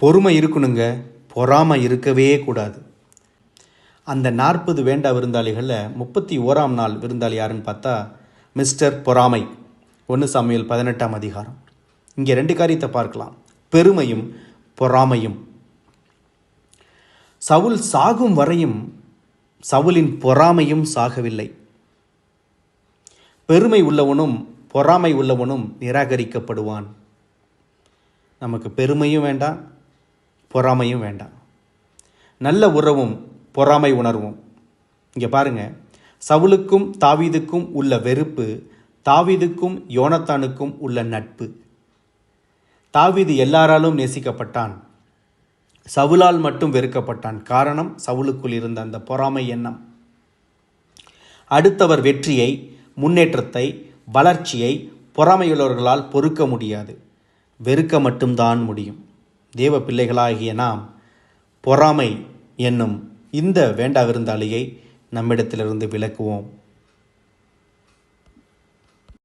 பொறுமை இருக்கணுங்க பொறாமை இருக்கவே கூடாது. அந்த நாற்பது வேண்டா விருந்தாளிகளில் முப்பத்தி ஓராம் நாள் விருந்தாளி யாருன்னு பார்த்தா மிஸ்டர் பொறாமை. ஒன்று சமையல் பதினெட்டாம் அதிகாரம். இங்கே ரெண்டு காரியத்தை பார்க்கலாம். பெருமையும் பொறாமையும். சவுல் சாகும் வரையும் சவுலின் பொறாமையும் சாகவில்லை. பெருமை உள்ளவனும் பொறாமை உள்ளவனும் நிராகரிக்கப்படுவான். நமக்கு பெருமையும் வேண்டாம் பொறாமையும் வேண்டாம். நல்ல உறவும் பொறாமை உணர்வும். இங்கே பாருங்க. சவுலுக்கும் தாவீதுக்கும் உள்ள வெறுப்பு தாவீதுக்கும் யோனத்தானுக்கும் உள்ள நட்பு. தாவீது எல்லாராலும் நேசிக்கப்பட்டான். சவுலால் மட்டும் வெறுக்கப்பட்டான். காரணம் சவுலுக்குள் இருந்த அந்த பொறாமை எண்ணம். அடுத்தவர் வெற்றியை முன்னேற்றத்தை வளர்ச்சியை பொறாமையுள்ளவர்களால் பொறுக்க முடியாது. வெறுக்க மட்டும்தான் முடியும். தேவ பிள்ளைகளாகிய நாம் பொறாமை என்னும் இந்த வேண்டா விருந்தாளியை நம்மிடத்திலிருந்து விலக்குவோம்.